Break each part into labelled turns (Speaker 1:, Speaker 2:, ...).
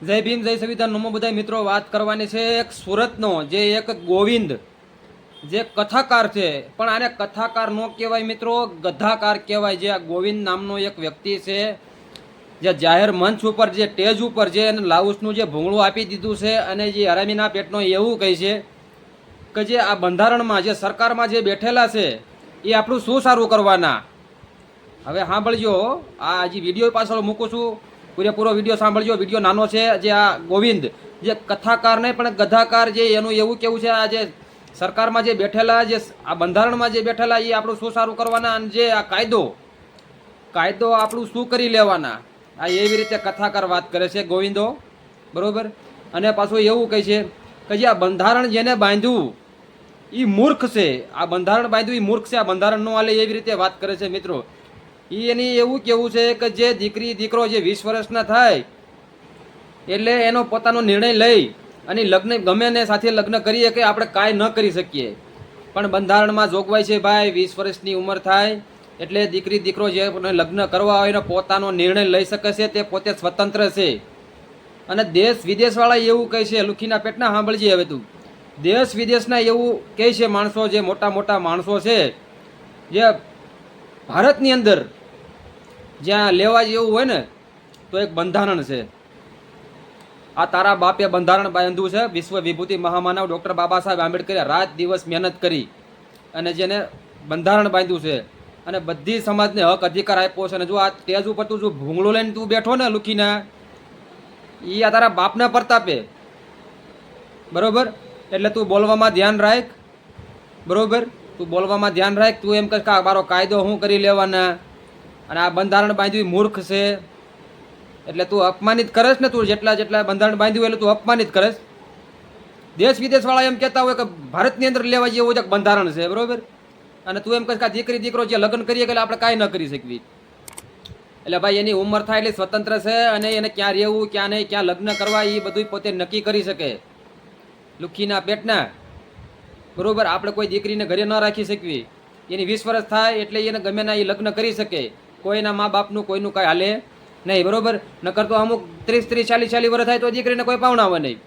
Speaker 1: જય ભીમ, જય સંવિધાન. નમો બધા મિત્રો, વાત કરવાની છે એક સુરતનો, જે એક ગોવિંદ, જે કથાકાર છે. પણ આને કથાકાર ન કહેવાય મિત્રો, ગધાકાર કહેવાય. જે આ ગોવિંદ નામનો એક વ્યક્તિ છે, જે જાહેર મંચ ઉપર, જે ટેજ ઉપર જે એને લાઉસનું જે ભૂંગળું આપી દીધું છે અને જે હરામીના પેટનો એવું કહે છે કે જે આ બંધારણમાં, જે સરકારમાં જે બેઠેલા છે, એ આપણું શું સારું કરવાના? હવે સાંભળજો, આ હજી વીડિયો પાછળ મૂકું છું. પૂરેપૂરો વીડિયો સાંભળજો. વીડિયો નાનો છે, જે આ ગોવિંદ, જે કથાકાર નહીં, પણ ગધાકાર જે એનું એવું કેવું છે, આ જે સરકારમાં જે બેઠેલા, જે આ બંધારણમાં જે બેઠેલા એ આપણું શું સારું કરવાના, અને જે આ કાયદો કાયદો આપણું શું કરી લેવાના, આ એવી રીતે કથાકાર વાત કરે છે ગોવિંદો. બરાબર? અને પાછું એવું કહે છે કે જે આ બંધારણ જેને બાંધ્યું એ મૂર્ખ છે. આ બંધારણ બાંધ્યું એ મૂર્ખ છે. આ બંધારણ નો હાલે એવી રીતે વાત કરે છે મિત્રો. એ એની એવું કેવું છે કે જે દીકરી, દીકરો જે વીસ વર્ષના થાય, એટલે એનો પોતાનો નિર્ણય લઈ અને લગ્ન ગમે ને સાથે લગ્ન કરીએ કે આપણે કાંઈ ન કરી શકીએ. પણ બંધારણમાં જોગવાઈ છે, ભાઈ, વીસ વર્ષની ઉંમર થાય, એટલે દીકરી, દીકરો જે લગ્ન કરવા હોય એનો પોતાનો નિર્ણય લઈ શકે છે, તે પોતે સ્વતંત્ર છે. અને દેશ વિદેશવાળા એવું કહે છે, લુખીના પેટના સાંભળજે હવે તું. દેશ વિદેશના એવું કહે છે માણસો, જે મોટા મોટા માણસો છે, જે ભારતની અંદર જ્યાં લેવા જેવું હોય ને, તો એક બંધારણ છે. આ તારા બાપે બંધારણ બાંધ્યું છે વિશ્વ વિભૂતિ મહામાનવ ડૉક્ટર બાબા સાહેબ આંબેડકરે રાત દિવસ મહેનત કરી અને જેને બંધારણ બાંધ્યું છે. અને બધી સમાજને હક અધિકાર આપ્યો છે. અને જો આ તેજ ઉપર તું જો ભૂંગળો લઈને તું બેઠો ને લુકીને એ આ તારા બાપના પ્રતાપે. બરોબર? એટલે તું બોલવામાં ધ્યાન રાખ. બરોબર? તું બોલવામાં ધ્યાન રાખ. તું એમ કહે કે મારો કાયદો હું કરી લેવાના. અને આ બંધારણ બાંધ્યું મૂર્ખ છે. એટલે તું અપમાનિત કરસ ને તું જેટલા જેટલા બંધારણ બાંધ્યું એટલે તું અપમાનિત કરસ. દેશ વિદેશવાળા એમ કહેતા હોય કે ભારતની અંદર લેવા જેવું જ બંધારણ છે, બરોબર? અને તું એમ કહે કે દીકરી દીકરો જે લગ્ન કરીએ એટલે આપણે કાંઈ ન કરી શકવી એટલે ભાઈ એની ઉંમર થાય એટલે સ્વતંત્ર છે અને એને ક્યાં રહેવું, ક્યાં નહીં, ક્યાં લગ્ન કરવા, એ બધું પોતે નક્કી કરી શકે. લુખીના પેટના. બરોબર? આપણે કોઈ દીકરીને ઘરે ન રાખી શકવી એની વીસ વર્ષ થાય એટલે એને ગમે ના એ લગ્ન કરી શકે. કોઈના મા બાપનું, કોઈનું કાંઈ હાલે નહીં, બરોબર? નકર તો અમુક ત્રીસ ત્રીસ, ચાલીસ ચાલીસ વર્ષ થાય તો દીકરીને કોઈ પાવણાવે નહીં.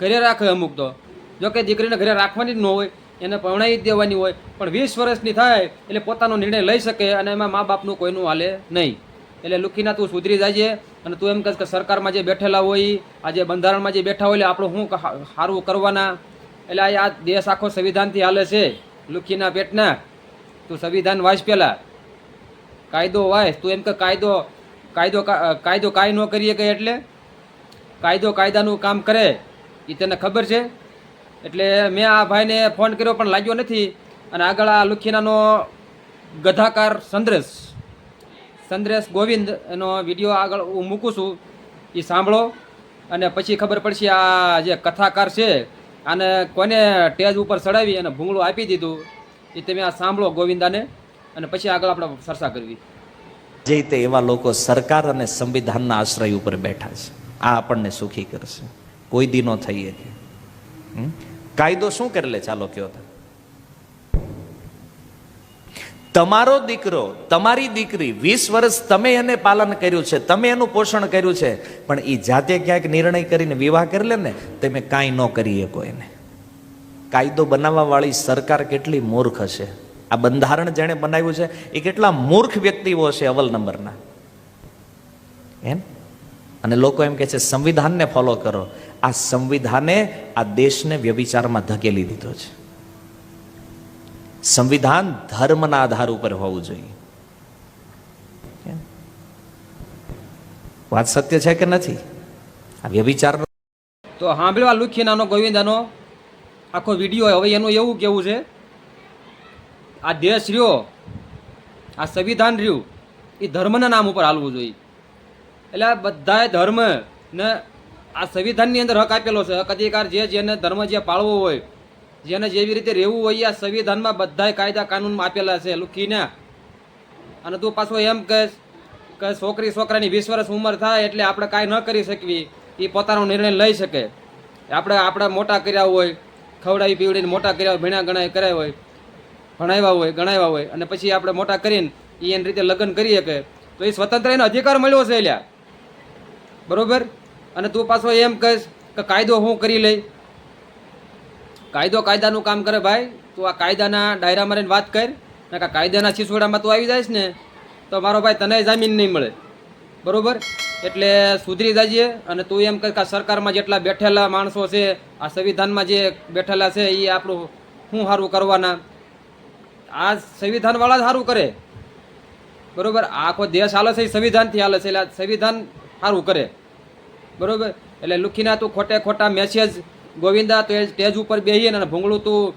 Speaker 1: ઘરે રાખે અમુક તો. જો કે દીકરીને ઘરે રાખવાની જ ન હોય, એને પરણાવી જ દેવાની હોય, પણ વીસ વર્ષની થાય એટલે પોતાનો નિર્ણય લઈ શકે અને એમાં મા બાપનું કોઈનું હાલે નહીં. એટલે લુખીના તું સુધરી જાય અને તું એમ કહે કે સરકારમાં જે બેઠેલા હોય, આ જે બંધારણમાં જે બેઠા હોય, એટલે આપણું શું સારું કરવાના? એટલે આ દેશ આખો સંવિધાનથી હાલે છે, લુખીના પેટના. તું સંવિધાન વાંચ પેલા કાયદો વાય તું એમ કે કાયદો કાયદો કાયદો કાંઈ ન કરીએ કે એટલે? કાયદો કાયદાનું કામ કરે એ તને ખબર છે? એટલે મેં આ ભાઈને ફોન કર્યો પણ લાગ્યો નથી. અને આગળ આ લુખીનાનો ગધાકાર સંદ્રેશ સંદ્રેશ ગોવિંદ, એનો વીડિયો આગળ હું મૂકું છું. એ સાંભળો. અને પછી ખબર પડશે આ જે કથાકાર છે, આને કોને ટેજ ઉપર ચડાવી અને ભૂંગળું આપી દીધું. એ તમે આ સાંભળો ગોવિંદાને. અને પછી આગળ આપણે ચર્ચા કરવી.
Speaker 2: જે રીતે એવા લોકો સરકાર અને સંવિધાનના આશ્રય ઉપર બેઠા છે. આ આપણને સુખી કરશે. કોઈ દિનો થઈએ કે? કાયદો શું કરી લે? ચાલો કયો તમારો દીકરો, તમારી દીકરી વીસ વર્ષ તમે એને પાલન કર્યું છે, તમે એનું પોષણ કર્યું છે, પણ એ જાતે ક્યાંક નિર્ણય કરીને વિવાહ કરી લે ને તમે કાંઈ ન કરી શકો એને કાયદો બનાવવાવાળી સરકાર કેટલી મૂર્ખ હશે. આ બંધારણ જેણે બનાવ્યું છે, એ કેટલા મૂર્ખ વ્યક્તિઓ છે અવલ નંબરના. એમ? અને લોકો એમ કે છે, સંવિધાનને ફોલો કરો. આ સંવિધાને, આ દેશને વ્યભિચારમાં ધકેલી દીધો છે. સંવિધાન ધર્મના આધાર ઉપર હોવું જોઈએ? વાત સત્ય છે કે નથી? આ વ્યભિચારનો
Speaker 1: તો સાંભળ્યો આ લુખીનાનો ગોવિંદાનો આખો વીડિયો હવે એનું એવું કેવું છે આ દેશ રહ્યો, આ સંવિધાન રહ્યું, એ ધર્મના નામ ઉપર હાલવું જોઈએ. એટલે આ બધાએ ધર્મ ને આ સંવિધાનની અંદર હક આપેલો છે, હક અધિકાર જે જેને ધર્મ જે પાળવો હોય, જેને જેવી રીતે રહેવું હોય આ સંવિધાનમાં બધાય કાયદા કાનૂનમાં આપેલા છે, લુખીને. અને તું પાછો એમ કહેશ કે છોકરી છોકરાની વીસ વર્ષ ઉંમર થાય એટલે આપણે કાંઈ ન કરી શકવી, એ પોતાનો નિર્ણય લઈ શકે. આપણે આપણે મોટા કર્યા હોય, ખવડાવી પીવડીને મોટા કર્યા હોય ભણ્યા ગણાય કર્યા હોય ભણાવ્યા હોય, ગણાવ્યા હોય, અને પછી આપણે મોટા કરીને એ એની રીતે લગ્ન કરી શકે, તો એ સ્વતંત્ર એનો અધિકાર મળ્યો છે એલ્યા બરોબર? અને તું પાછો એમ કહીશ કે કાયદો હું કરી લઈ કાયદો કાયદાનું કામ કરે ભાઈ, તું આ કાયદાના ડાયરામાં રહીને વાત કર. ને કે કાયદાના સિસોડામાં તું આવી જાયશ ને, તો મારો ભાઈ તને જામીન નહીં મળે. બરોબર? એટલે સુધરી જાજે અને તું એમ કહે કે સરકારમાં જેટલા બેઠેલા માણસો છે, આ સંવિધાનમાં જે બેઠેલા છે એ આપણું શું સારું કરવાના. આ સંવિધાનવાળા જ સારું કરે. બરોબર? આખો દેશ હાલે છે એ સંવિધાનથી હાલે છે, એટલે સંવિધાન સારું કરે. બરોબર? એટલે લુખીના તું ખોટે ખોટા મેસેજ ગોવિંદા તો એ સ્ટેજ ઉપર બેસીને અને ભૂંગળું તું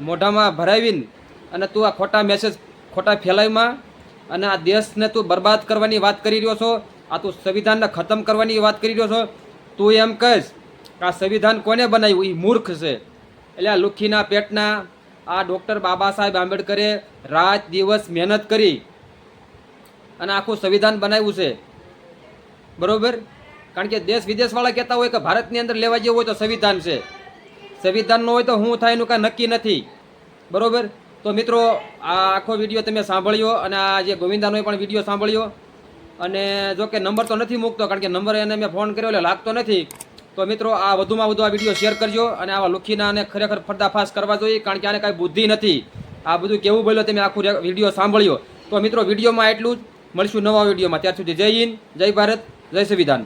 Speaker 1: મોઢામાં ભરાવીને અને તું આ ખોટા મેસેજ ખોટા ફેલાવીમાં અને આ દેશને તું બરબાદ કરવાની વાત કરી રહ્યો છો, આ તું સંવિધાનને ખતમ કરવાની વાત કરી રહ્યો છો, તું એમ કહીશ કે આ સંવિધાન કોને બનાવ્યું? એ મૂર્ખ છે. એટલે આ લુખીના પેટના આ ડૉક્ટર બાબા સાહેબ આંબેડકરે રાત દિવસ મહેનત કરી અને આખું સંવિધાન બનાવ્યું છે. બરોબર? કારણ કે દેશ વિદેશવાળા કહેતા હોય કે ભારતની અંદર લેવા જેવું હોય તો સંવિધાન છે. સંવિધાન ન હોય તો શું થાય એનું કાંઈ નક્કી નથી. બરોબર? તો મિત્રો, આ આખો વીડિયો તમે સાંભળ્યો અને આ જે ગોવિંદાનો પણ વીડિયો સાંભળ્યો. અને જો કે નંબર તો નથી મૂકતો, કારણ કે નંબર એને મેં ફોન કર્યો એટલે લાગતો નથી. તો મિત્રો, આ વધુમાં વધુ આ વીડિયો શેર કરજો અને આવા લુખીના અને ખરેખર ફર્દાફાશ કરવા જોઈએ, કારણ કે આને કાંઈ બુદ્ધિ નથી. આ બધું કેવું બોલ્યો તમે આખું વીડિયો સાંભળ્યો. તો મિત્રો, વિડીયોમાં એટલું જ. મળીશું નવા વિડીયોમાં. ત્યાર સુધી જય હિન્દ, જય ભારત, જય સંવિધાન.